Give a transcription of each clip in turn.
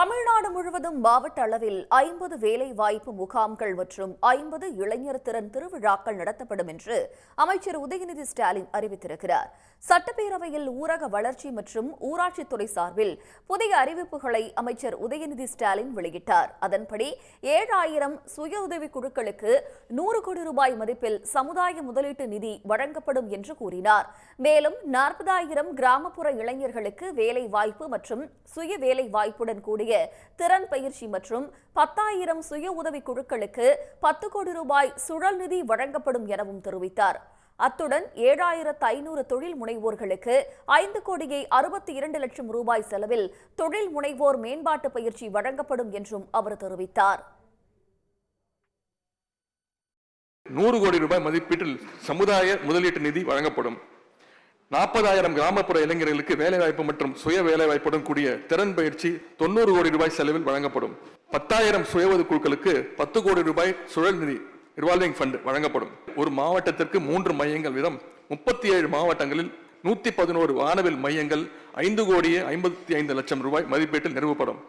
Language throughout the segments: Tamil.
தமிழ்நாடு முழுவதும் மாவட்ட அளவில் ஐம்பது வேலை வாய்ப்பு முகாம்கள் மற்றும் ஐம்பது இளைஞர் திறன் திருவிழாக்கள் நடத்தப்படும் என்று அமைச்சர் உதயநிதி ஸ்டாலின் அறிவித்திருக்கிறார். சட்டப்பேரவையில் ஊரக வளர்ச்சி மற்றும் ஊராட்சித்துறை சார்பில் புதிய அறிவிப்புகளை அமைச்சர் உதயநிதி ஸ்டாலின் வெளியிட்டார். அதன்படி ஏழாயிரம் சுய உதவிக் குழுக்களுக்கு நூறு கோடி ரூபாய் மதிப்பில் சமுதாய முதலீட்டு நிதி வழங்கப்படும் என்று கூறினார். மேலும் நாற்பதாயிரம் கிராமப்புற இளைஞர்களுக்கு வேலை வாய்ப்பு மற்றும் சுய வேலை வாய்ப்புடன் கூடிய திறன் பயிற்சி மற்றும் பத்தாயிரம் சுய உதவி குழுக்களுக்கு பத்து கோடி ரூபாய் சுழல் நிதி வழங்கப்படும் எனவும் தெரிவித்தார். அத்துடன் ஏழாயிரத்து ஐநூறு தொழில் முனைவோர்களுக்கு ஐந்து கோடியே அறுபத்தி இரண்டு லட்சம் ரூபாய் செலவில் தொழில் முனைவோர் மேம்பாட்டு பயிற்சி வழங்கப்படும் என்றும் அவர் தெரிவித்தார். நூறு கோடி ரூபாய் மதிப்பீட்டில் சமுதாய முதலீட்டு நிதி வழங்கப்படும். நாற்பதாயிரம் கிராமப்புற இளைஞர்களுக்கு வேலைவாய்ப்பு மற்றும் சுய வேலைவாய்ப்புடன் கூடிய திறன் பயிற்சி தொண்ணூறு கோடி ரூபாய் செலவில் வழங்கப்படும். பத்தாயிரம் சுய குழுக்களுக்கு பத்து கோடி ரூபாய் சுழல் நிதி ரிவால்விங் ஃபண்ட் வழங்கப்படும். ஒரு மாவட்டத்திற்கு மூன்று மையங்கள் வீதம் முப்பத்தி ஏழு மாவட்டங்களில் நூத்தி பதினோரு வானவில் மையங்கள் ஐந்து கோடியே ஐம்பத்தி ஐந்து லட்சம் ரூபாய் மதிப்பீட்டில் நிறுவப்படும்.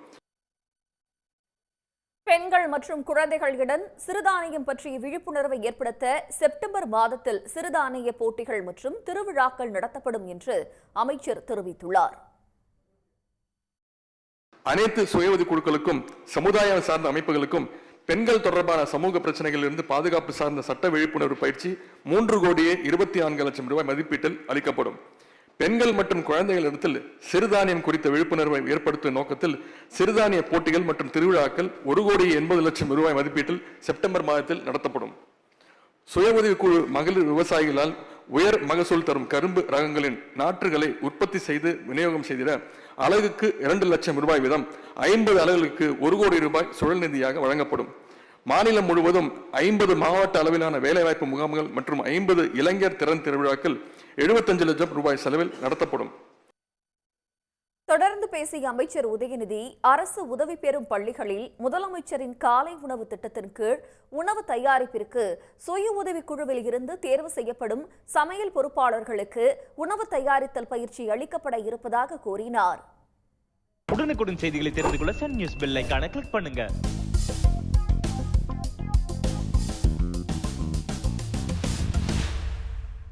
பெண்கள் மற்றும் குழந்தைகளிடம் சிறுதானியம் பற்றிய விழிப்புணர்வை ஏற்படுத்த செப்டம்பர் மாதத்தில் சிறுதானிய போட்டிகள் மற்றும் திருவிழாக்கள் நடத்தப்படும் என்று அமைச்சர் தெரிவித்துள்ளார். அனைத்து சுய உதவி குழுக்களுக்கும் சமுதாயம் சார்ந்த அமைப்புகளுக்கும் பெண்கள் தொடர்பான சமூக பிரச்சனைகளிலிருந்து பாதுகாப்பு சார்ந்த சட்ட விழிப்புணர்வு பயிற்சி மூன்று கோடியே இருபத்தி நான்கு லட்சம் ரூபாய் மதிப்பீட்டில் அளிக்கப்படும். பெண்கள் மற்றும் குழந்தைகளிடத்தில் சிறுதானியம் குறித்த விழிப்புணர்வை ஏற்படுத்தும் நோக்கத்தில் சிறுதானிய போட்டிகள் மற்றும் திருவிழாக்கள் ஒரு கோடி எண்பது லட்சம் ரூபாய் மதிப்பீட்டில் செப்டம்பர் மாதத்தில் நடத்தப்படும். சுய உதவிக்குழு மகளிர் விவசாயிகளால் உயர் மகசூல் தரும் கரும்பு ரகங்களின் நாற்றுகளை உற்பத்தி செய்து விநியோகம் செய்திட அலகுக்கு இரண்டு லட்சம் ரூபாய் வீதம் ஐம்பது அலகுகளுக்கு ஒரு கோடி ரூபாய் சுழல் நிதியாக வழங்கப்படும். மாநிலம் முழுவதும் ஐம்பது மாவட்ட அளவிலான வேலைவாய்ப்பு முகாம்கள் மற்றும் ஐம்பது இளைஞர் திறன் திருவிழாக்கள் எழுபத்தஞ்சு லட்சம் ரூபாய் செலவில் நடத்தப்படும். தொடர்ந்து பேசிய அமைச்சர் உதயநிதி அரசு உதவி பெறும் பள்ளிகளில் முதலமைச்சரின் காலை உணவு திட்டத்தின் கீழ் உணவு தயாரிப்பிற்கு சுய உதவி குழுவில் இருந்து தேர்வு செய்யப்படும் சமையல் பொறுப்பாளர்களுக்கு உணவு தயாரித்தல் பயிற்சி அளிக்கப்பட இருப்பதாக கூறினார். உடனுக்குடன் செய்திகளை தெரிந்து கொள்ள சன் நியூஸ் பெல் கிளிக் பண்ணுங்க.